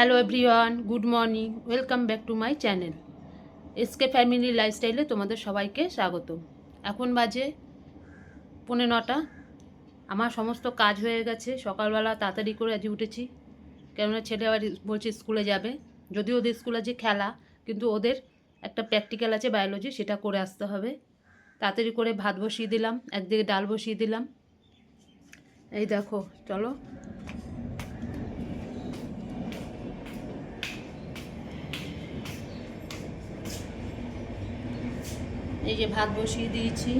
Hello everyone good morning welcome back to my channel SK family লাইফস্টাইলে তোমাদের সবাইকে স্বাগত এখন বাজে পৌনে নটা। আমার সমস্ত কাজ হয়ে গেছে, সকালবেলা তাড়াতাড়ি করে আজ উঠেছি। কেননা ছেলে আবার বলছে স্কুলে যাবে। যদিও ওদের স্কুল আছে খেলা, কিন্তু ওদের একটা প্র্যাকটিক্যাল আছে বায়োলজি সেটা করে আসতে হবে। তাড়াতাড়ি করে ভাত বসিয়ে দিলাম, একদিকে ডাল বসিয়ে দিলাম। এই দেখো, চলো। এই যে ভাত বসিয়ে দিয়েছি।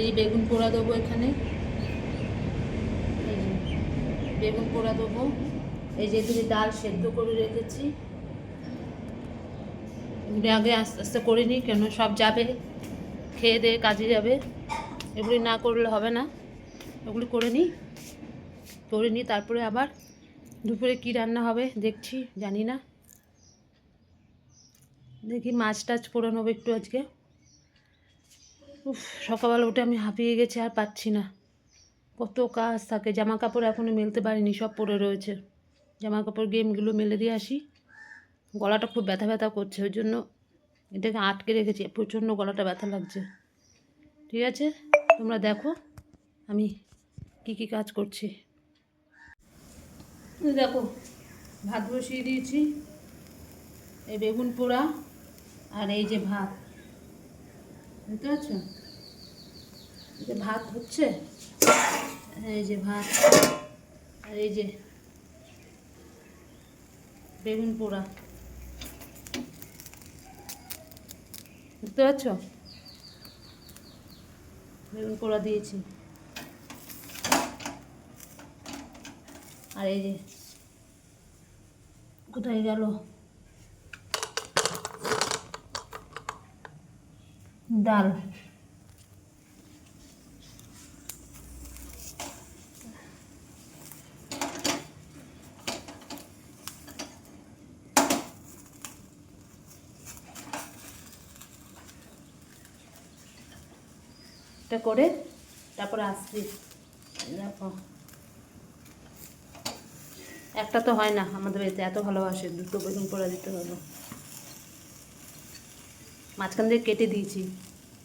এই বেগুন পোড়া দেবো এখানে। এই যে বেগুন পোড়া দেবো। এই যে এদিকে ডাল সেদ্ধ করে রেখেছি। এগুলি আগে আস্তে আস্তে করে নিই, কেন সব যাবে, খেয়ে দিয়ে কাজে যাবে। এগুলি না করলে হবে না। ওগুলি করে নিই। করে নিই, তারপরে আবার দুপুরে কি রান্না হবে দেখছি, জানি না। দেখি মাছ টাছ করে নেব একটু আজকে। সকালবেলা উঠে আমি হাঁপিয়ে গেছি, আর পাচ্ছি না। কত কাজ থাকে জামা কাপড় এখনও মেলতে পারিনি, সব পরে রয়েছে। জামা কাপড় গেমগুলো মেলে দিয়ে আসি। গলাটা খুব ব্যথা ব্যথা করছে, ওই জন্য এটাকে আটকে রেখেছি প্রচণ্ড গলাটা ব্যথা লাগছে। ঠিক আছে? তোমরা দেখো, আমি কি কি কাজ করছি। দেখো, ভাত বসিয়ে দিয়েছি, এই বেগুন পোড়া আর এই যে ভাত। বুঝতে পারছ? যে ভাত হচ্ছে, এই যে ভাত, আর এই যে বেগুন পোড়া। বুঝতে পারছ? বেগুন পোড়া দিয়েছি। আর এই যে কোথায় গেল? ডাল। করে তারপরে আসছি একটা তো হয় না, আমাদের বাড়িতে এত ভালোবাসে, দুটো বেগুন পোড়া দিতে হবে। মাঝখান দিয়ে কেটে দিয়েছি।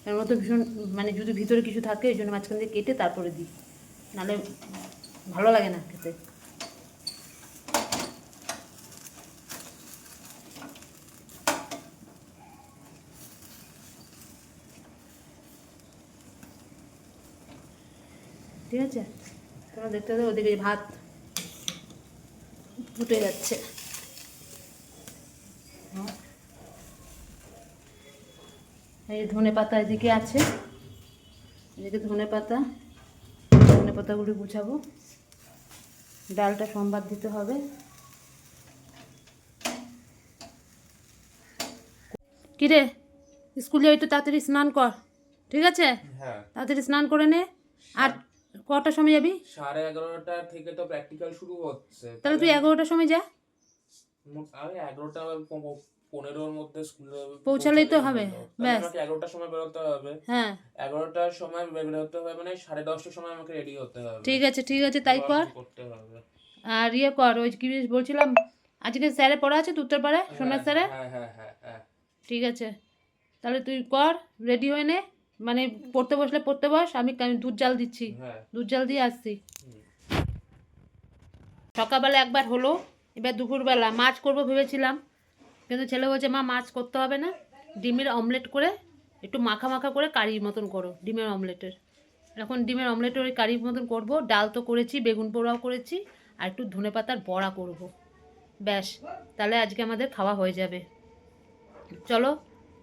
এর মতো ভীষণ মানে যদি ভিতরে কিছু থাকে, এই জন্য মাঝখান দিয়ে কেটে তারপরে দিই। নাহলে ভালো লাগে না খেতে। ঠিক আছে? তোমরা দেখতে ওদিকে ভাত ফুটে যাচ্ছে। এই ধনে পাতা এদিকে আছে। এদিকে ধনে পাতা। ধনে পাতাগুলি গুছাবো। ডালটা সোমবার দিতে হবে। কিরে স্কুলে ওই তো তাড়াতাড়ি স্নান কর ঠিক আছে? হ্যাঁ। তাড়াতাড়ি স্নান করে নে। আর কটার সময় যাবি? সাড়ে এগারোটা থেকে তো প্র্যাকটিক্যাল শুরু হচ্ছে। তাহলে তুই এগারোটার সময় যা। আমি এগারোটা পনেরোর মধ্যে স্কুলে পৌঁছালেই তো হবে, ব্যাস। এগারোটার সময় বেরোতে হবে। হ্যাঁ। এগারোটার সময় বেরোতে হবে মানে সাড়ে দশটার সময় আমাকে রেডি হতে হবে। ঠিক আছে ঠিক আছে তাই কর। করতে হবে? আর ইয়ে কর ওই কি বলছিলাম আজকে স্যারে পড়া আছে তো উত্তরপাড়ায় সোমনাথ স্যারে হ্যাঁ হ্যাঁ হ্যাঁ হ্যাঁ। ঠিক আছে। তাহলে তুই কর রেডি হয়ে নে। মানে পড়তে বসলে পড়তে বস আমি দুধ জাল দিচ্ছি। হ্যাঁ। দুধ জাল দিয়ে আসছি। সকালবেলা একবার হলো এবার দুপুরবেলা। মাছ করব ভেবেছিলাম। কিন্তু ছেলে বলছে, মা, মাছ করতে হবে না। ডিমের অমলেট করে একটু মাখা মাখা করে কারির মতন করো, ডিমের অমলেটের। এখন ডিমের অমলেটের ওই কারির মতন করব। ডাল তো করেছি, বেগুন পোড়াও করেছি, আর একটু ধনে পাতার বড়া করব। ব্যাস, তাহলে আজকে আমাদের খাওয়া হয়ে যাবে। চলো,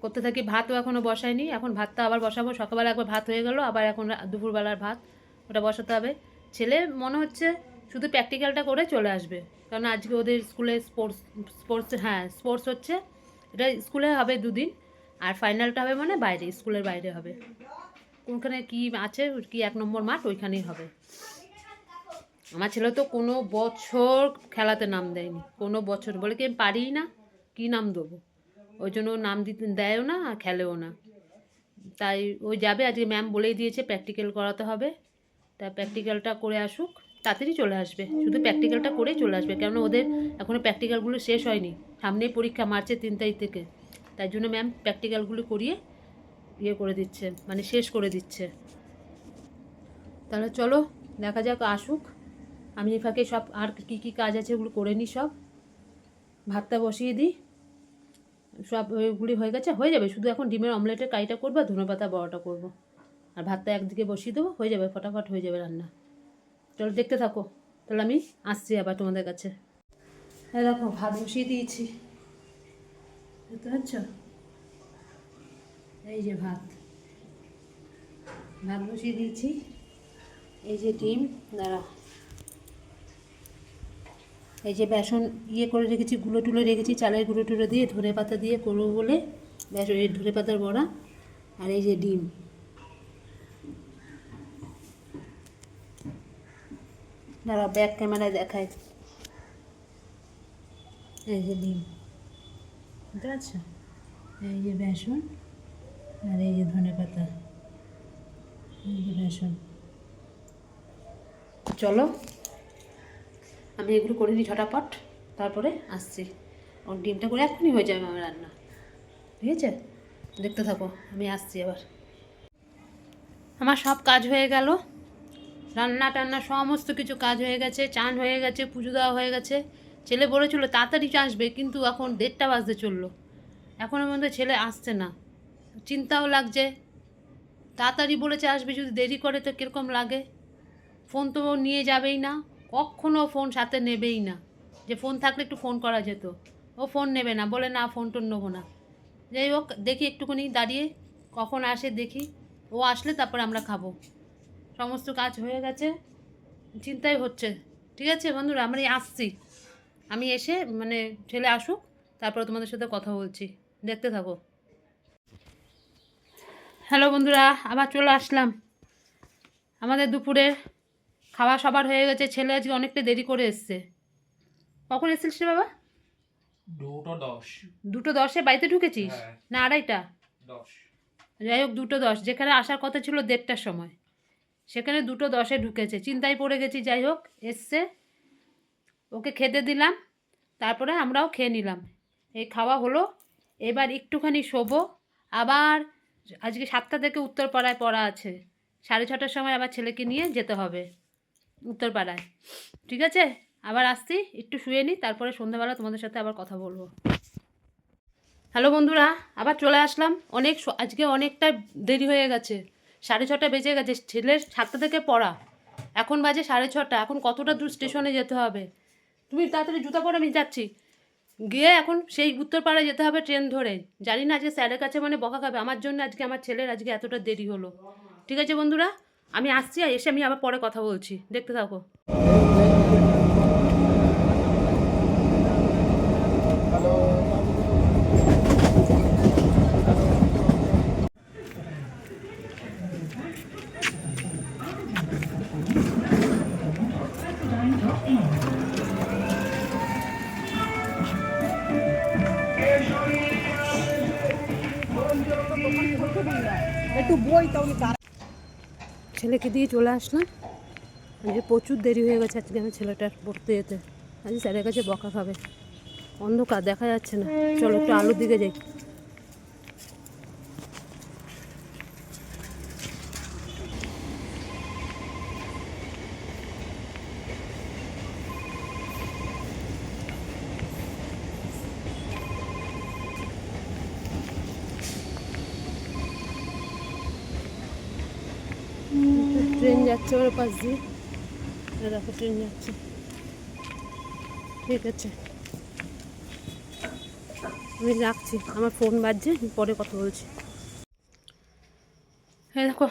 করতে থাকি, ভাতও এখনও বসাইনি এখন ভাতটা আবার বসাবো। সকালবেলা একবার ভাত হয়ে গেল, আবার এখন দুপুরবেলার ভাত, ওটা বসাতে হবে। ছেলে মনে হচ্ছে শুধু প্র্যাকটিক্যালটা করে চলে আসবে। কারণ আজকে ওদের স্কুলে স্পোর্টস স্পোর্টস হ্যাঁ স্পোর্টস হচ্ছে। এটা স্কুলে হবে দুদিন, আর ফাইনালটা হবে মানে বাইরে, স্কুলের বাইরে হবে। কোনখানে কি আছে, কি এক নম্বর মাঠ, ওইখানেই হবে। আমার ছেলে তো কোনো বছর খেলাতে নাম দেয়নি, কোনো বছর। বলে কি, আমি পারিই না, কী নাম দেবো? ওই জন্য নাম দিতে দেয়ও না আর খেলেও না। তাই ওই যাবে, আজকে ম্যাম বলেই দিয়েছে প্র্যাকটিক্যাল করাতে হবে। তা প্র্যাকটিক্যালটা করে আসুক। তাড়াতাড়ি চলে আসবে। শুধু প্র্যাকটিক্যালটা করেই চলে আসবে। কেননা ওদের এখনও প্র্যাকটিক্যালগুলো শেষ হয়নি। সামনেই পরীক্ষা মার্চের তিন তারিখ থেকে। তাই জন্য ম্যাম প্র্যাকটিক্যালগুলো করিয়ে ইয়ে করে দিচ্ছে। মানে শেষ করে দিচ্ছে। তাহলে চলো, দেখা যাক, আসুক। আমি এই ফাঁকে সব আর কী কী কাজ আছে ওগুলো করে নিই সব। ভাতটা বসিয়ে দিই। সব ওইগুলি হয়ে গেছে। হয়ে যাবে। শুধু এখন ডিমের অমলেটের কাইটা করব আর ধনে পাতা বড়াটা করব। আর ভাতটা একদিকে বসিয়ে দেবো। হয়ে যাবে, ফটাফট হয়ে যাবে রান্না। চলো দেখতে থাকো। তাহলে আমি আসছি আবার তোমাদের কাছে। হ্যাঁ দেখো, ভাত বসিয়ে দিয়েছি। দেখতে এই যে ভাত। ভাত বসিয়ে দিয়েছি। এই যে ডিম দাঁড়া এই যে বেসন ইয়ে করে রেখেছি, গুঁড়ো টুলো রেখেছি, চালের গুঁড়ো টুলো দিয়ে ধনে পাতা দিয়ে করব বলে। বেসন ধনে পাতার বড়া আর এই যে ডিম। দাঁড়া ব্যাক ক্যামেরায় দেখায়। এই যে ডিম। বুঝতে পারছ? এই যে বেসন আর এই যে ধনে পাতা। এই যে বেসন। চলো আমি এগুলো করে নিই ঝটাপট তারপরে আসছি। ওর ডিমটা করে এখনই হয়ে যাবে আমার রান্না। ঠিক আছে? দেখতে থাকো আমি আসছি আবার। আমার সব কাজ হয়ে গেল। রান্না টান্না সমস্ত কিছু কাজ হয়ে গেছে, চান হয়ে গেছে, পুজো দেওয়া হয়ে গেছে। ছেলে বলেছিল, তাড়াতাড়ি আসবে। কিন্তু এখন দেড়টা বাজতে চলল। এখনও পর্যন্ত ছেলে আসছে না। চিন্তাও লাগছে। তাড়াতাড়ি বলেছে আসবে, যদি দেরি করে তো কীরকম লাগে? ফোন তো নিয়ে যাবেই না। কখনও ফোন সাথে নেবেই না। যে ফোন থাকলে একটু ফোন করা যেত। ও ফোন নেবে না। বলে, না, ফোন টোন নেব না। যাই হোক, দেখি একটুখানি দাঁড়িয়ে, কখন আসে দেখি। ও আসলে তারপর আমরা খাব। সমস্ত কাজ হয়ে গেছে। চিন্তাই হচ্ছে। ঠিক আছে বন্ধুরা আমরা এই আসছি। আমি এসে মানে ছেলে আসুক তারপরে তোমাদের সাথে কথা বলছি। দেখতে থাকো। হ্যালো বন্ধুরা আবার চলে আসলাম। আমাদের দুপুরে খাওয়া সবার হয়ে গেছে। ছেলে আজকে অনেকটা দেরি করে এসছে। কখন এসেছিস রে বাবা? দুটো দশ। দুটো দশে? বাড়িতে ঢুকেছিস? হ্যাঁ। না আড়াইটা? দশ। যাই হোক দুটো দশ। যেখানে আসার কথা ছিল দেড়টার সময়। সেখানে দুটো দশে ঢুকেছে। চিন্তায় পড়ে গেছি, যাই হোক, এসছে। ওকে খেতে দিলাম, তারপরে আমরাও খেয়ে নিলাম। এই খাওয়া হলো, এবার একটুখানি শোবো। আবার আজকে সাতটা থেকে উত্তরপাড়ায় পড়া আছে। সাড়ে ছটার সময় আবার ছেলেকে নিয়ে যেতে হবে উত্তরপাড়ায়। ঠিক আছে? আবার আসছি, একটু শুয়ে নিই তারপরে সন্ধ্যাবেলা তোমাদের সাথে আবার কথা বলব। হ্যালো বন্ধুরা, আবার চলে আসলাম। অনেক আজকে অনেকটা দেরি হয়ে গেছে। সাড়ে ছটা বেজে গেছে ছেলের সাতটা থেকে পড়া। এখন বাজে সাড়ে ছটা, এখন কতটা দূর স্টেশনে যেতে হবে? তুমি তাড়াতাড়ি জুতা পরে, আমি যাচ্ছি। গিয়ে এখন সেই উত্তরপাড়ায় যেতে হবে ট্রেন ধরে। জানি না আজকে স্যারের কাছে মানে বকা খাবে, আমার জন্য আজকে আমার ছেলের আজকে এতটা দেরি হলো। ঠিক আছে বন্ধুরা, আমি আসছি আর এসে আমি আবার পরে কথা বলছি। দেখতে থাকো। ছেলেকে দিয়ে চলে আসলাম। যে প্রচুর দেরি হয়ে গেছে আজকে আমার ছেলেটার পড়তে যেতে। আজকে স্যারের কাছে বকা খাবে। অন্ধকার, দেখা যাচ্ছে না। চলো একটু আলোর দিকে যাই ট্রেন যাচ্ছে, ওর পাশ। দিয়ে দেখো ট্রেন যাচ্ছে। ঠিক আছে। আমি রাখছি। আমার ফোন বাজছে, পরে কথা বলছি। এই দেখো,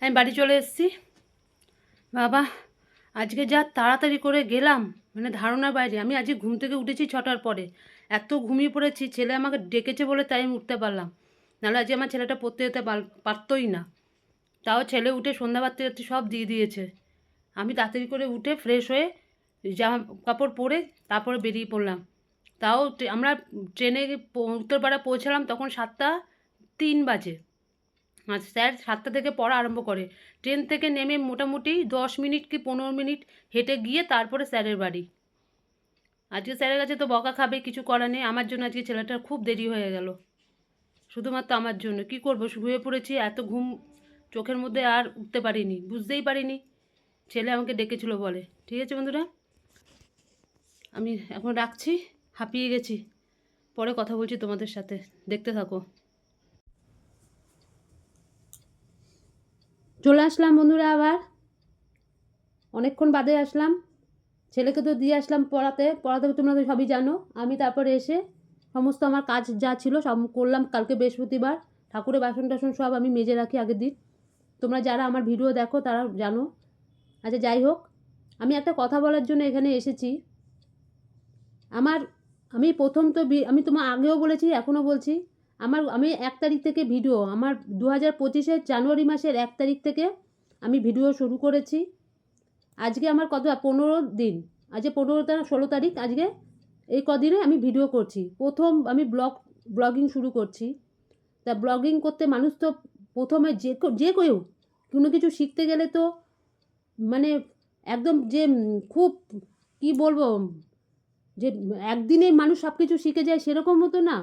আমি বাড়ি চলে এসেছি। বাবা, আজকে যা তাড়াতাড়ি করে গেলাম মানে ধারণার বাইরে আমি আজকে ঘুম থেকে উঠেছি ছটার পরে। এত ঘুমিয়ে পড়েছি, ছেলে আমাকে ডেকেছে বলে তাই আমি উঠতে পারলাম। নাহলে আজকে আমার ছেলেটা পড়তে যেতে পার- পারতোই না। তাও ছেলে উঠে সন্ধ্যা বাড়তে বাড়তে সব দিয়ে দিয়েছে। আমি তাড়াতাড়ি করে উঠে ফ্রেশ হয়ে জামা কাপড় পরে তারপরে বেরিয়ে পড়লাম। তাও আমরা ট্রেনে উত্তরপাড়া পৌঁছালাম তখন সাতটা তিন বাজে। আর স্যার সাতটা থেকে পড়া আরম্ভ করে। ট্রেন থেকে নেমে মোটামুটি দশ মিনিট কি পনেরো মিনিট হেঁটে গিয়ে তারপরে স্যারের বাড়ি। আজকে স্যারের কাছে তো বকা খাবে, কিছু করার নেই। আমার জন্য আজকে ছেলেটার খুব দেরি হয়ে গেল। শুধুমাত্র আমার জন্য। কি করব? শুয়ে পড়েছি, এত ঘুম চোখের মধ্যে আর উঠতে পারিনি, বুঝতেই পারিনি। ছেলে আমাকে ডেকেছিল বলে, ঠিক আছে বন্ধুরা? আমি এখন রাখছি, হাঁপিয়ে গেছি। পরে কথা বলছি তোমাদের সাথে, দেখতে থাকো। চলে আসলাম বন্ধুরা আবার। অনেকক্ষণ বাদে আসলাম। ছেলেকে তো দিয়ে আসলাম পড়াতে পড়াতে তোমরা তো সবই জানো। আমি তারপরে এসে সমস্ত আমার কাজ যা ছিল সব করলাম। কালকে বৃহস্পতিবার, ঠাকুরের বাসন টাসন সব আমি মেজে রাখি আগের দিন। তোমরা যারা আমার ভিডিও দেখো, তারা জানো। আচ্ছা যাই হোক, আমি একটা কথা বলার জন্য এখানে এসেছি। আমার, আমি প্রথম তো আমি তোমার আগেও বলেছি, এখনও বলছি। আমার, আমি এক তারিখ থেকে ভিডিও, আমার দু হাজার পঁচিশের জানুয়ারি মাসের এক তারিখ থেকে আমি ভিডিও শুরু করেছি। আজকে আমার কত, পনেরো দিন। আজকে পনেরো তারিখ, ষোলো তারিখ, আজকে এই কদিনে আমি ভিডিও করছি। প্রথম আমি ব্লগ, ব্লগিং শুরু করছি। তা ব্লগিং করতে মানুষ তো প্রথমে যে যে কেউ কোনো কিছু শিখতে গেলে তো মানে একদম যে খুব, কি বলব, যে একদিনে মানুষ সব কিছু শিখে যায় সেরকম মতো না।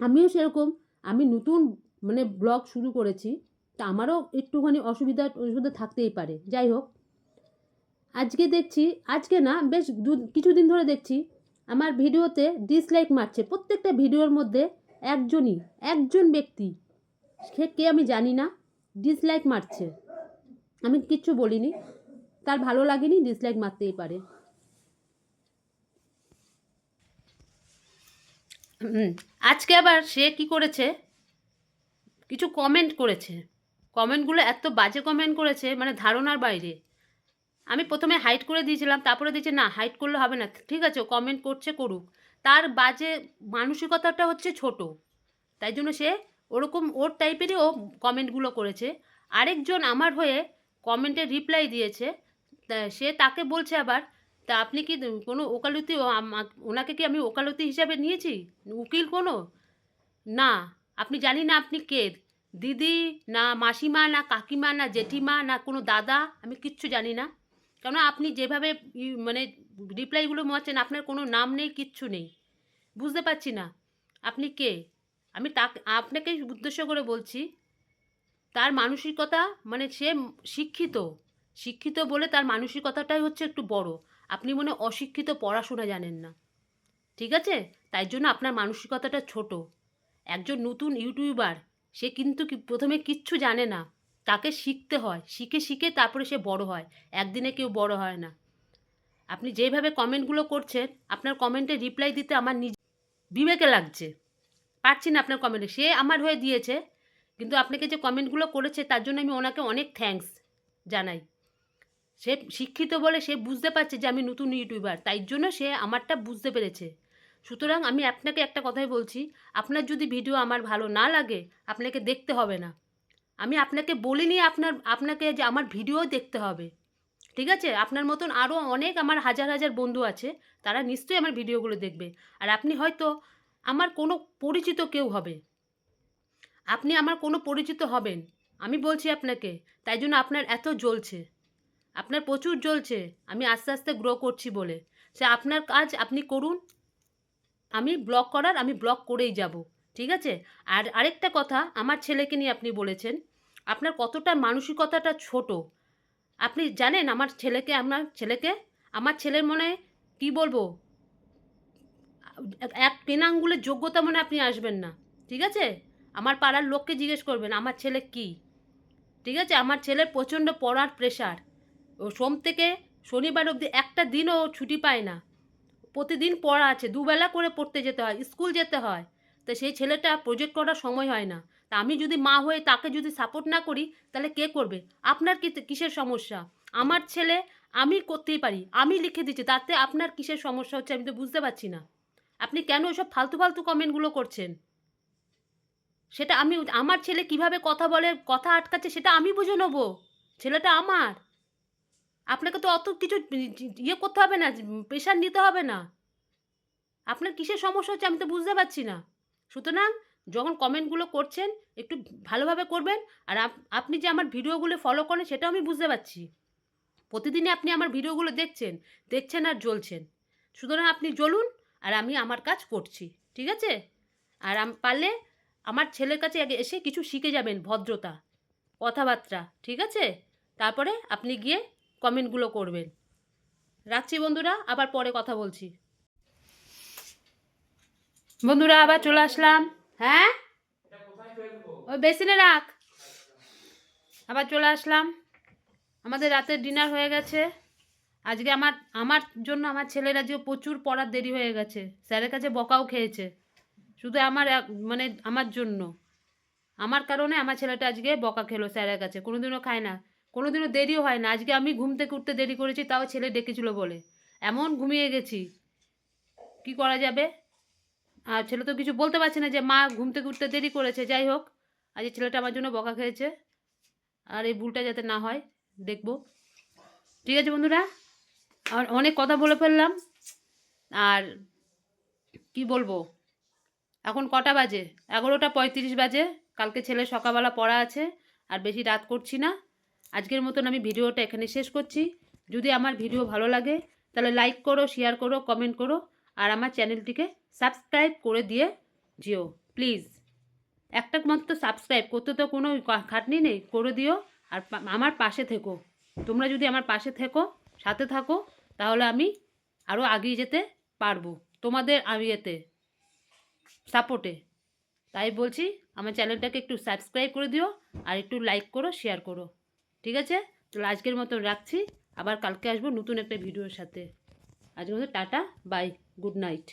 আমিও সেরকম, আমি নতুন মানে ব্লগ শুরু করেছি, তা আমারও একটুখানি অসুবিধা অসুবিধা থাকতেই পারে। যাই হোক, আজকে দেখছি, আজকে না, বেশ দু, কিছুদিন ধরে দেখছি, আমার ভিডিওতে ডিসলাইক মারছে। প্রত্যেকটা ভিডিওর মধ্যে একজনই, একজন ব্যক্তি সে কে আমি জানি না ডিসলাইক মারছে। আমি কিচ্ছু বলিনি, তার ভালো লাগেনি ডিসলাইক মারতেই পারে। আজকে আবার সে কি করেছে? কিছু কমেন্ট করেছে। কমেন্টগুলো এত বাজে কমেন্ট করেছে মানে ধারণার বাইরে। আমি প্রথমে হাইট করে দিয়েছিলাম, তারপরে দিয়েছে, না হাইট করলে হবে না। ঠিক আছে কমেন্ট করছে করুক। তার বাজে মানসিকতাটা হচ্ছে ছোট। তাই জন্য সে ওরকম ওর টাইপেরই ও কমেন্টগুলো করেছে। আরেকজন আমার হয়ে কমেন্টে রিপ্লাই দিয়েছে। সে তাকে বলছে আবার, তা আপনি কি কোনো ওকালতি ওনাকে কি আমি ওকালতি হিসাবে নিয়েছি? উকিল কোনো? না, আপনি জানি না আপনি কে। দিদি না মাসিমা না কাকিমা না জেঠিমা না কোনো দাদা, আমি কিচ্ছু জানি না। কেন আপনি যেভাবে মানে রিপ্লাইগুলো মারছেন, আপনার কোনো নাম নেই, কিচ্ছু নেই। বুঝতে পারছি না। আপনি কে? আমি তাকে, আপনাকে উদ্দেশ্য করে বলছি, তার মানসিকতা মানে সে শিক্ষিত শিক্ষিত বলে তার মানসিকতাটাই হচ্ছে একটু বড়। আপনি মনে অশিক্ষিত, পড়াশোনা জানেন না। ঠিক আছে? তাই জন্য আপনার মানসিকতাটা ছোট। একজন নতুন ইউটিউবার, সে কিন্তু প্রথমে কিচ্ছু জানে না। তাকে শিখতে হয়। শিখে শিখে তারপরে সে বড় হয়। একদিনে কেউ বড় হয় না। আপনি যেভাবে কমেন্টগুলো করছেন, আপনার কমেন্টে রিপ্লাই দিতে আমার নিজ বিবেকে লাগছে। পারছি না আপনার কমেন্টে সে আমার হয়ে দিয়েছে, কিন্তু আপনাকে যে কমেন্টগুলো করেছে, তার জন্য আমি ওনাকে অনেক থ্যাঙ্কস জানাই। সে শিক্ষিত বলে সে বুঝতে পারছে যে আমি নতুন ইউটিউবার তাই জন্য সে আমারটা বুঝতে পেরেছে। সুতরাং আমি আপনাকে একটা কথাই বলছি, আপনার যদি ভিডিও আমার ভালো না লাগে, আপনাকে দেখতে হবে না। আমি আপনাকে বলিনি আপনার, আপনাকে যে আমার ভিডিও দেখতে হবে। ঠিক আছে? আপনার মতন আরও অনেক আমার হাজার হাজার বন্ধু আছে, তারা নিশ্চয়ই আমার ভিডিওগুলো দেখবে। আর আপনি হয়তো আমার কোনো পরিচিত কেউ হবে। আপনি আমার কোনো পরিচিত হবেন, আমি বলছি আপনাকে, তাই জন্য আপনার এত জ্বলছে। আপনার প্রচুর জ্বলছে, আমি আস্তে আস্তে গ্রো করছি বলে। সে আপনার কাজ আপনি করুন, আমি ব্লগ করার, আমি ব্লগ করেই যাব, ঠিক আছে? আর আরেকটা কথা, আমার ছেলেকে নিয়ে আপনি বলেছেন, আপনার কতটা মানসিকতাটা ছোট। আপনি জানেন আমার ছেলেকে আপনার ছেলেকে, আমার ছেলের মনে কী বলব? এক- পেনা আঙ্গুলের যোগ্যতা মনে আপনি আসবেন না, ঠিক আছে? আমার পাড়ার লোককে জিজ্ঞেস করবেন, আমার ছেলে কি? ঠিক আছে? আমার ছেলের প্রচণ্ড পড়ার প্রেশার ও সোম থেকে শনিবার অবধি একটা দিনও ছুটি পায় না। প্রতিদিন পড়া আছে, দুবেলা করে পড়তে যেতে হয়, স্কুল যেতে হয়। তো সেই ছেলেটা প্রজেক্ট করার সময় হয় না। তা আমি যদি মা হয়ে তাকে যদি সাপোর্ট না করি, তাহলে কে করবে? আপনার কি কিসের সমস্যা? আমার ছেলে আমি করতেই পারি, আমি লিখে দিচ্ছি, তাতে আপনার কিসের সমস্যা হচ্ছে আমি তো বুঝতে পারছি না। আপনি কেন এসব ফালতু ফালতু কমেন্টগুলো করছেন? সেটা আমি, আমার ছেলে কীভাবে কথা বলে, কথা আটকাচ্ছে সেটা আমি বুঝে নেব। ছেলেটা আমার। আপনাকে তো অত কিছু ইয়ে করতে হবে না প্রেশার নিতে হবে না। আপনার কিসের সমস্যা হচ্ছে আমি তো বুঝতে পারছি না। সুতরাং যখন কমেন্টগুলো করছেন, একটু ভালোভাবে করবেন আর আপনি যে আমার ভিডিওগুলো ফলো করেন সেটাও আমি বুঝতে পারছি। প্রতিদিনই আপনি আমার ভিডিওগুলো দেখছেন দেখছেন আর জ্বলছেন। সুতরাং আপনি জ্বলুন আর আমি আমার কাজ করছি, ঠিক আছে? আর পারলে আমার ছেলের কাছে আগে এসে কিছু শিখে যাবেন ভদ্রতা, কথাবার্তা, ঠিক আছে? তারপরে আপনি গিয়ে কমেন্টগুলো করবেন। রাখছি বন্ধুরা, আবার পরে কথা বলছি। বন্ধুরা, আবার চলে আসলাম। হ্যাঁ? ওই বেসিনে রাখ। আবার চলে আসলাম। আমাদের রাতের ডিনার হয়ে গেছে। আজকে আমার আমার জন্য আমার ছেলেরা আজকে প্রচুর পড়ার দেরি হয়ে গেছে, স্যারের কাছে বকাও খেয়েছে। শুধু আমার মানে আমার জন্য। আমার কারণে আমার ছেলেটা আজকে বকা খেলো স্যারের কাছে। কোনোদিনও খায় না। কোনোদিনও দেরিও হয় না। আজকে আমি ঘুম থেকে উঠতে দেরি করেছি, তাও ছেলে ডেকেছিল বলে। এমন ঘুমিয়ে গেছি। কি করা যাবে? আর ছেলে তো কিছু বলতে পারছে না যে, মা, ঘুম থেকে উঠতে দেরি করেছে। যাই হোক আজ ছেলেটা আমার জন্য বকা খেয়েছে। আর এই ভুলটা যাতে না হয়, দেখব। ঠিক আছে বন্ধুরা? আর অনেক কথা বলে ফেললাম। আর কি বলব? এখন কটা বাজে? এগারোটা পঁয়ত্রিশ বাজে। কালকে ছেলে সকালবেলা পড়া আছে, আর বেশি রাত করছি না। আজকের মতন আমি ভিডিওটা এখানে শেষ করছি। যদি আমার ভিডিও ভালো লাগে, তাহলে লাইক করো শেয়ার করো কমেন্ট করো, আর আমার চ্যানেলটিকে সাবস্ক্রাইব করে দিয়ে যেও প্লিজ একটা মাত্র সাবস্ক্রাইব করতে তো কোনো খাটনি নেই, করে দিও। আর আমার পাশে থেকো। তোমরা যদি আমার পাশে থেকো, সাথে থাকো তাহলে আমি আরও আগিয়ে যেতে পারব তোমাদের আমি এতে সাপোর্টে তাই বলছি, আমার চ্যানেলটাকে একটু সাবস্ক্রাইব করে দিও আর একটু লাইক করো শেয়ার করো। ঠিক আছে? তো আজকের মতো রাখছি। আবার কালকে আসব নতুন একটা ভিডিওর সাথে। আজকে মতো টাটা বাই গুড নাইট